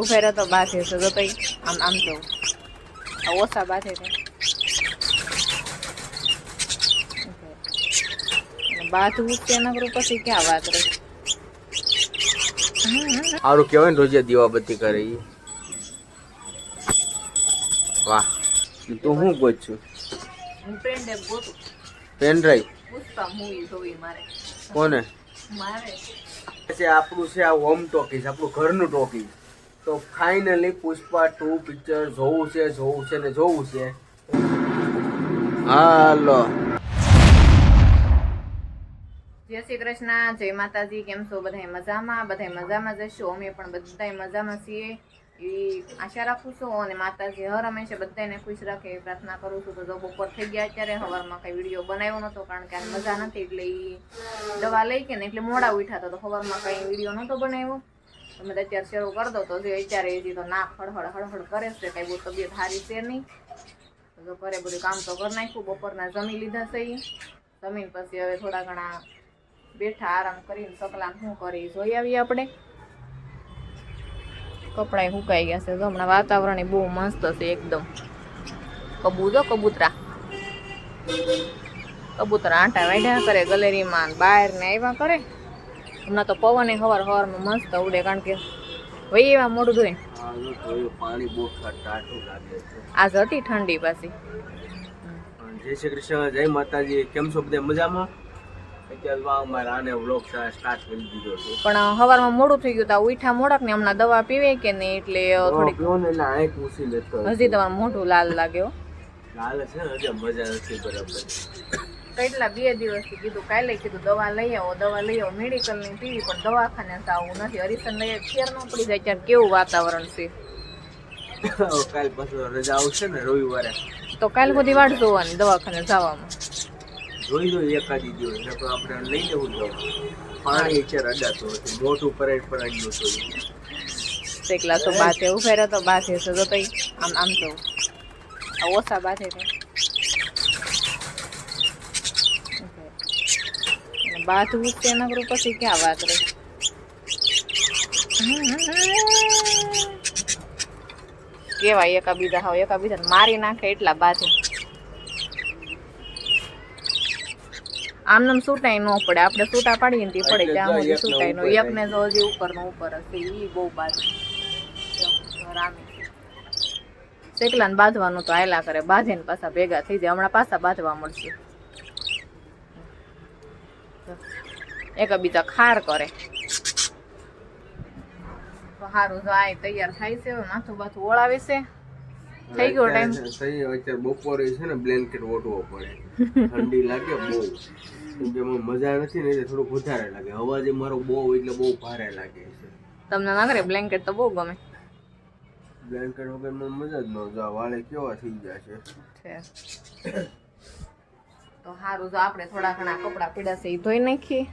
ઉભેરો તો બાથે છે તો કઈ આમ આમ તો. આ ઓછા બાથે છે અને બાથ ઉઠશે નકરું પછી ક્યાં વાત રહી? સારું કહેવાય ને રોજે દીવાબત્તી કરે ઈ. વાહ. તું હું ગોત છું? પેન ડ્રાઈવ પુષ્પા મૂવી જોવી મારે. કોને? મારે. આપણું છે આ હોમ ટોકીસ આપણું ઘરનું ટોકીઝ તો ફાઇનલી પુષ્પા ટુ પિક્ચર જોવું છે જોવું છે ને જોવું છે. હાલો. જય શ્રી કૃષ્ણ, જય માતાજી, કેમ છો? બધા મજામાં? બધા મજામાં જશો અમે પણ બધા મજામાં છીએ. એવી આશા રાખું છું અને માતાજી હર હંમેશા બધાને ખુશ રાખે એવી પ્રાર્થના કરું છું. તો જો બપોર થઈ ગયા અત્યારે સવારમાં કઈ વીડિયો બનાવ્યો નતો, કારણ કે આ મજા નથી એટલે એ દવા લઈ કે ને એટલે મોડા ઉઠ્યા તો સવારમાં કઈ વીડિયો નતો બનાવ્યો. તમે અત્યારે શરૂ કરી દો તો અત્યારે એ તો નાક હળહળ હળહળ કરે છે, કઈ બહુ તબિયત સારી છે નહીં. તો ઘરે બધું કામ તો કરી નાખ્યું, બપોરના જમી લીધા છે. જમીન પછી હવે થોડા ઘણા બેઠા આરામ કરીને સકલા શું કરી જોઈ આવીએ આપણે. કપડાય સુકાઈ ગયા છે હમણાં વાતાવરણ બહુ મસ્ત છે એકદમ. કબૂતો કબૂતરા. કબૂતરા આંટા વાઢ્યા કરે, ગલેરીમાં બહાર ને આવ્યા કરે. હમણાં તો પવન હવાર હવારમાં મસ્ત ઉડે કારણ કે વહી એવા મોડું ધોઈ આજ હતી ઠંડી પાછી. જય શ્રી કૃષ્ણ જય માતાજી. કેમ છો બધા? મજામાં? પણ હવારમાં મોડું થઈ ગયું તા ઉઠા મોડક ને હમણાં દવા પીવે કે નહીં એટલે થોડીક હજી તમારું મોઢું લાલ લાગ્યો લાલ છે મજા નથી બરાબર. કેટલા બે દિવસથી કીધું કાલે કીધું દવા લઈ આવો દવા લઈ આવો મેડિકલની પીવી પણ દવાખાને જવું નથી. હરીસન લઈ ફેર ન પડી જાય ત્યારે કેવું વાતાવરણ છે? કાલ પાછો રજા આવશે ને રવિવારે. તો કાલ સુધી વાટ જોવાની દવાખાને જવામાં. જોઈ જોઈ એકાદી દિવસ તો આપણે લઈ લેવું દવા. પાણી અત્યારે અડાતું નથી મોટું પરેડ પરાડ્યું હતું એકલા તો બાથે ઉભેરા તો બાથે છે તો આમ આમ તો. ઓછા બાથે છે. અને બાથ ઉઠશે પર પછી ક્યાં વાત રહી? કેવાય એકા બીજા હાવ એકા બીજાને મારી નાખે એટલા બાથે. આમ નામ છૂટાઈ ન પડે. આપણે સૂટા પાડીએ ને તે પડે ત્યાં સુધી છૂટાઈ નો એકને તો હજી ઉપર નો ઉપર હશે એ બહુ બાજુ રામી. શેકલાને બાંધવાનું તો આયલા કરે. બાંધે ને પાછા ભેગા થઈ જાય. હમણાં પાછા બાંધવા મળશે. એક બીજા ખાર કરે. તો સારું જો આ તૈયાર થાય છે માથું બાથું ઓળાવે છે. થઈ ગયો ટાઈમ થઈ અત્યારે બપોરે છે ને બ્લેન્કેટ ઓઢવો પડે. ઠંડી લાગે બહુ. કેમ મને મજા નથી ને એટલે થોડુંક વધારે લાગે. હવા જે મારો બહુ એટલે બહુ ભારે લાગે છે. તમને ના કરે બ્લેન્કેટ તો બહુ ગમે. બ્લેન્કેટ વગર મજા જ ન જા વાળે કેવા થઈ ગયા છે. તો સારું જો આપણે થોડા ઘણા કપડાં પીડા છે એ ધોઈ નાખીએ.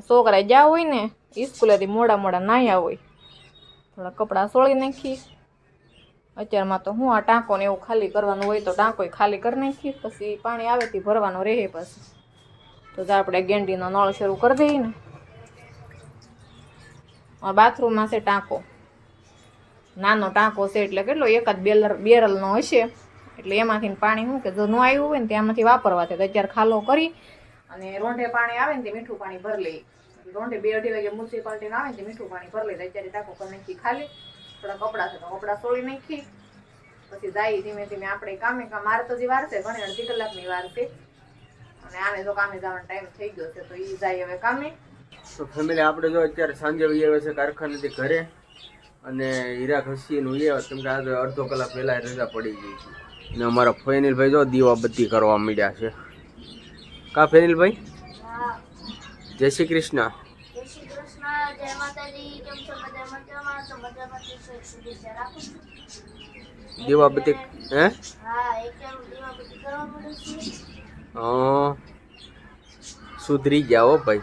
છોકરા જ્યાં હોય ને સ્કૂલેથી મોડા મોડા નાહ્યા હોય થોડા કપડાં સોળી નાખી. અત્યારમાં તો હું આ ટાંકો ને એવું ખાલી કરવાનું હોય તો ટાંકો ખાલી કરી નાખી, પછી પાણી આવે તે ભરવાનું રહે પછી. તો આપણે ગેંડીનો નળ શરૂ કરી દઈએ ને. બાથરૂમમાં છે ટાંકો. નાનો ટાંકો છે એટલે કેટલો એકાદ બેલર, બેરલનો હશે. એટલે એમાંથી પાણી શું કે જો ન આવ્યું હોય ને ત્યાંમાંથી વાપરવા તો અત્યારે ખાલો કરી અને રોંઢે પાણી આવે ને તે મીઠું પાણી ભરી લઈ રોંઢે બે અઢી વાગે મ્યુનિસિપાલિટી આવે ને તે મીઠું પાણી ભરી લઈ અત્યારે ટાંકો કરી નાખી ખાલી. થોડા કપડાં છે તો કપડાં સોળી નાખી. પછી જાય ધીમે ધીમે આપણે કામે કામ. મારે તો જે વાર છે, ઘણી અડધી કલાકની વાર છે. અને આને તો કામે જવાનો ટાઈમ થઈ ગયો છે, તો એ જાય હવે કામે. તો ફેમિલી આપણે જો અત્યારે સાંજે આવ્યા છે કારખાનેથી ઘરે. અને હીરા ઘસીને આવ્યા. કેમ કે આજે અડધો કલાક પહેલા રજા પડી ગઈ હતી. અને અમારા ફેનિલભાઈ જો દીવાબત્તી કરવા માંડ્યા છે. કા ફેનિલભાઈ જય શ્રી કૃષ્ણ. તો દીવાબત્તી હે? સુધરી ગયા હો ભાઈ.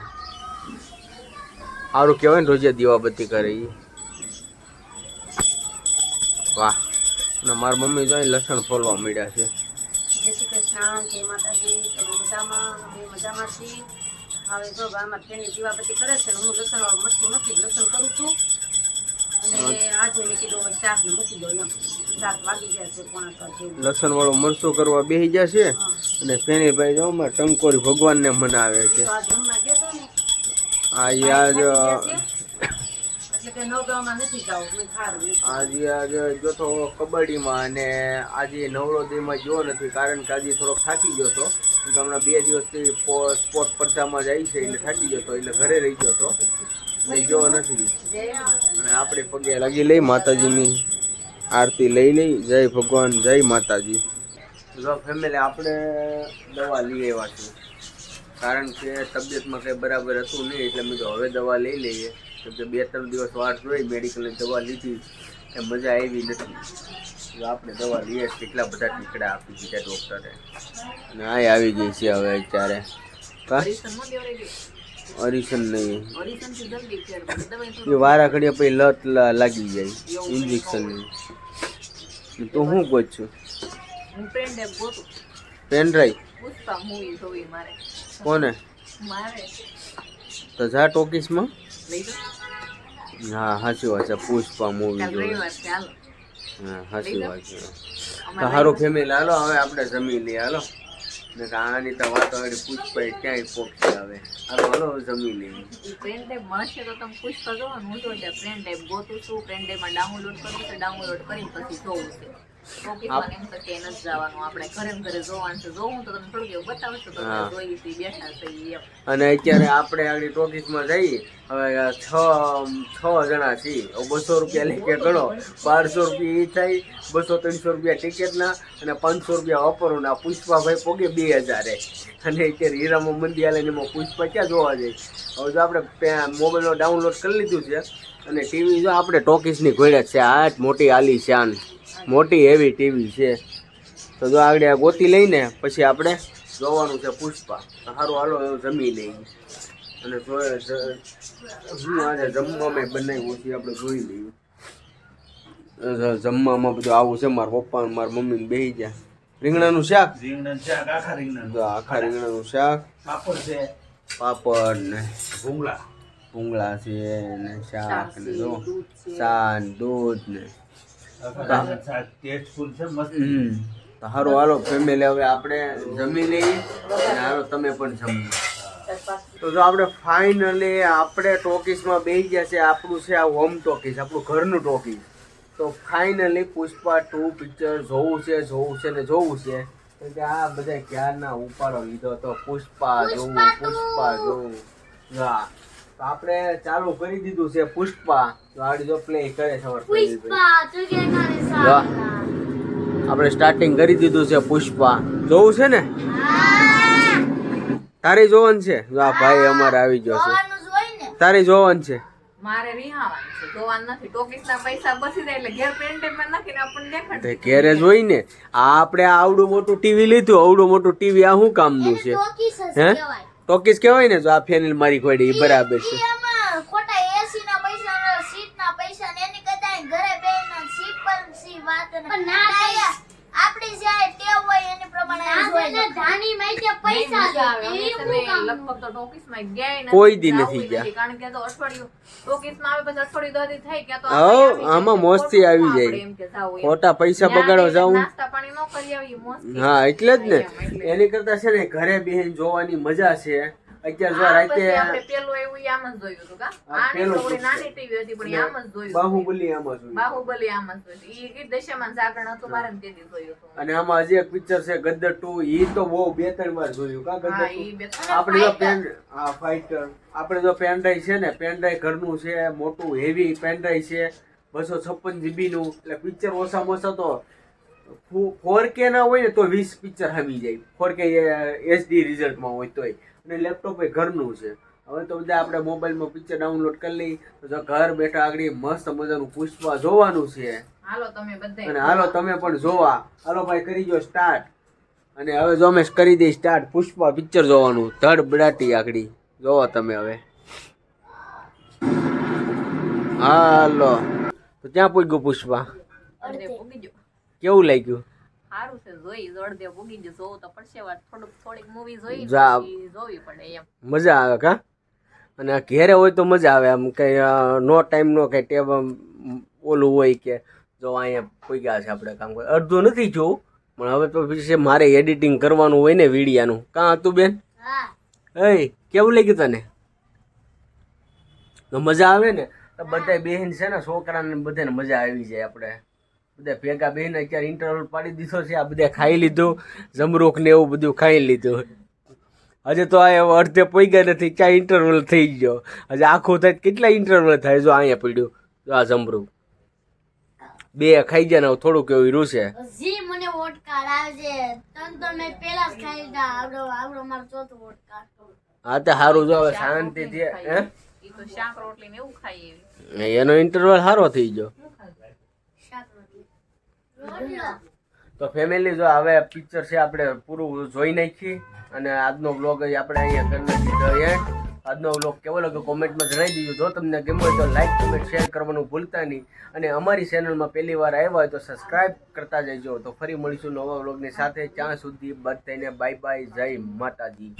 સારું કહેવાય ને રોજે દીવાબત્તી કરે વાહ. અને મારી મમ્મી જોઈ લસણ ફોલવા માંડ્યા છે. જય શ્રી કૃષ્ણ જય માતાજી. મજામાં અમે મજામાં છીએ. હવે જો આમાં ટ્રેનની દીવાબત્તી કરે છે ને હું લસણ વાળું નથી લસણ કરું છું. અને આજે મેં કીધું હવે શાક ને મૂકી દો એમ. શાક વાગી જાય છે લસણ વાળો મરચું કરવા બેસી જશે અને ફેનીભાઈ જો ટંકોરી ભગવાનને મનાવે છે. આ યાદ આજે આજે જો તો કબડ્ડીમાં અને આજે નવરોદયમાં ગયો નથી, કારણ કે આજે થોડોક થાકી ગયો હતો. હમણાં બે દિવસથી સ્પોર્ટ સ્પર્ધામાં જાય છે, એટલે થાકી ગયો હતો, એટલે ઘરે રહી ગયો હતો. એટલે ગયો નથી. અને આપણે પગે લાગી લઈ માતાજીની આરતી લઈ લઈ, જય ભગવાન, જય માતાજી. જો ફેમિલી આપણે દવા લઈ આવ્યા છીએ. કારણ કે તબિયતમાં કંઈ બરાબર હતું નહીં, એટલે મેં હવે દવા લઈ લઈએ. કેમ કે બે ત્રણ દિવસ વાર જોઈ મેડિકલની દવા લીધી એ મજા આવી નથી. આપણે દવા લઈએ કેટલા બધા ટીકડા આપી દીધા ડૉક્ટરે અને આ આવી ગઈ છે હવે અત્યારે. અરીસન નહીં. એ વારા ઘડીએ પછી લત લા- લાગી જાય ઇન્જેક્શન તો હું કહું છું? પેનડ્રાઈવ પેન ડેપ ગોતું. પેન ડ્રાઈવ પુષ્પા મૂવી જોવી મારે. કોને? તો જા ટોકીસમાં હા સાચી વાત છે. પુષ્પા મૂવી હાલો. હા સાચી વાત છે. સારું ફેમિલી હાલો હવે આપણે જમી લઈએ હાલો. ને આની તો વાત હવે પુષ્પા ક્યાંય પોખશે હવે? હાલો હાલો જમી લઈએ. ફ્રેન્ડ ટાઈપ મળશે તો તમે પુષ્પા જોવો ને હું તો ફ્રેન્ડ ટાઈપ ગોતું છું પ્રેન ટાઈપમાં ડાઉનલોડ કરું છે ડાઉનલોડ કરી પછી જોવું છે. અને અત્યારે આપણે આગળ ટોકીસમાં જઈએ. હવે છ છ જણા છીએ. બસો રૂપિયા લેખે ગણો. બારસો રૂપિયા એ થાય બસો ત્રણસો રૂપિયા ટિકિટના અને પાંચસો રૂપિયા વાપરવાના પુષ્પાભાઈ પોગે બે હજારે. અને અત્યારે હીરામાં મંદી આલે ને એમાં પુષ્પા ક્યાં જોવા જાય? હવે જો આપણે મોબાઈલનો ડાઉનલોડ કરી લીધું છે. અને ટીવી જો આપણે ટોકીસની ઘોડે છે. આ જ મોટી આલી શાન. મોટી હેવી ટીવી છે. તો જો આગળ આ ગોતી લઈને પછી આપણે જોવાનું છે પુષ્પા. સારું હાલો એવું જમી લઈએ. અને શું આજે જમવામાં બનાવ્યું છે આપણે જોઈ લઈએ. જમવામાં બધું આવું છે મારા પપ્પા મારા મમ્મી બેસી ગયા. રીંગણાનું શાક? રીંગણ શાક આખા રીંગણ આખા રીંગણાનું શાક. પાપડ છે. પાપડ ને ભૂંગળા. ભૂંગળા છે ને શાક ને જો. શાન દૂધ ને તો હારો ફેમિલી હવે આપણે જમી લઈએ. અને હારો તમે પણ જમી તો જો આપણે ફાઇનલી આપણે ટોકીસમાં બેસી ગયા છે. આપણું છે આ હોમ ટોકીસ આપણું ઘરનું ટોકીસ તો ફાઇનલી પુષ્પા ટુ પિક્ચર જોવું છે જોવું છે ને જોવું છે. કે આ બધા ક્યારના ઉપાડો લીધો? તો પુષ્પા જોવું પુષ્પા જોવું. હા તો આપણે ચાલુ કરી દીધું છે પુષ્પા. તો આડી જો પ્લે કરે છે પુષ્પા તો કે વાહ. સાલા આપણે સ્ટાર્ટિંગ કરી દીધું છે પુષ્પા. જોવું છે ને? તારે જોવાનું છે? વાહ આ ભાઈ અમારે આવી ગયો છે. તારે જોવાનું છે? મારે રિહાવાનું છે. જોવાનું નથી. ટોકીસના પૈસા બસી જાય એટલે ઘેર પ્રેન ટાઈપમાં નાખીને આપણને દેખાડે. તે ઘેરે જ ને. આ આપણે આ આવડું મોટું ટીવી લીધું. આવડું મોટું ટીવી આ શું કામનું છે? ટોકીસ હે? કહેવાય. ટોકીસ કહેવાય ને જો આ ફેનિલ મારી ખોડી બરાબર છે ખોટા એસી ના પૈસા સીટ ના પૈસા ને એની કરતા ઘરે બેહીને સીટ સી વાત ના આપણી જે ટેવ હોય એની પ્રમાણે જોઈએ ધાની માઈકે આવે. અમે લગભગ તો ટોકીસમાં ગયા નથી. કોઈ દી નથી ગયા. કારણ કે તો અઠવાડિયું આમાં ખોટું આવી જાય. ખોટા પૈસા ત્યાં બગાડવા જાઉં. હા એટલે જ ને એની કરતા છે ને ઘરે બેહીને જોવાની મજા છે અને આમાં હજી એક પિક્ચર છે ગદ્દર ટુ. ઈ તો બહુ બે ત્રણ વાર જોયું કા ગદ્દર આપણે જો પેન હા ફાઈટર આપણે જો પેન ડ્રાઈવ છે ને પેન ડ્રાઈવ ઘરનું છે મોટું હેવી પેન ડ્રાઈવ છે બસો છપ્પન જીબી નું. એટલે પિક્ચર ઓછામાં ઓછા તો ફોર કે ના હોય ને તો વીસ પિક્ચર આવી જાય. ફોર કે એચડી રિઝલ્ટમાં હોય તોય. અને લેપટોપ એ ઘરનું છે. હવે તો બધા આપણે મોબાઈલમાં પિક્ચર ડાઉનલોડ કરી લઈ તો ઘર બેઠા આગળ મસ્ત મજાનું પુષ્પા જોવાનું છે. હાલો તમે બધા. અને હાલો તમે પણ જોવા. હાલો ભાઈ કરી દો સ્ટાર્ટ અને હવે જો અમે કરી દઈ સ્ટાર્ટ પુષ્પા પિક્ચર જોવાનું ધડ બડાટી આગળ. જોવો તમે હવે. હાલો. તો ત્યાં પૂગ્યું પુષ્પા. કેવું લાગ્યું? સારું છે જોઈ જો અડધે પૂગી ગયો જોવું તો પડશે થોડુંક થોડીક મૂવી જોઈ જા. જોવી પડે એમ. મજા આવે કા? અને ઘેરે હોય તો મજા આવે આમ કઈ નો ટાઈમ નો કઈ ટેબ ઓલું હોય કે જો અહીંયા કોઈ ગયા છે આપણે કામ કરે અડધું નથી જોવું પણ હવે તો પછી મારે એડિટિંગ કરવાનું હોય ને વિડીયાનું. કાં હતું બેન? હા. એ કેવું લાગ્યું તને? તો મજા આવે ને? તો બધા બહેન છે ને છોકરાને બધાને મજા આવી જાય આપણે. બધા ભેગા બેન અત્યારે ઇન્ટરવલ પાડી દીધો છે આ બધા ખાઈ લીધું જમરૂખ ને એવું બધું ખાઈ લીધું. હજે તો આ અડધે પૈગા નથી ક્યાં ઇન્ટરવલ થઈ ગયો? હજે આખું થાય કેટલા ઇન્ટરવલ થાય જો અહીંયા પડ્યું? જો આ જમરૂખ બે ખાઈ ગયા ને હવે થોડુંક એવું રહ્યું છે. મને વોટ કાર્ડ તન તો મેં પેલા જ ખાઈ લીધા. આવડો આવડો મારો ચોથો વોટ હા તો સારું જો હવે શાંતિથી હે? ઈ તો શાક રોટલી ને એવું ખાઈ એવી. એનો ઇન્ટરવલ સારો થઈ ગયો. તો ફેમિલી જો હવે પિક્ચર છે આપણે પૂરું જોઈ નાખી અને આજનો બ્લોગ આપણે અહીંયા કરી નાખી આજનો બ્લોગ કેવો લાગ્યો કોમેન્ટમાં જણાવી દીજો. જો તમને ગમ્યો હોય તો લાઈક કમેન્ટ શેર કરવાનું ભૂલતા નહીં. અને અમારી ચેનલમાં પહેલી વાર આવ્યા હોય તો સબસ્ક્રાઇબ કરતા જજો. તો ફરી મળીશું નવા બ્લોગની સાથે. ત્યાં સુધી બધાને બાય બાય જય માતાજી.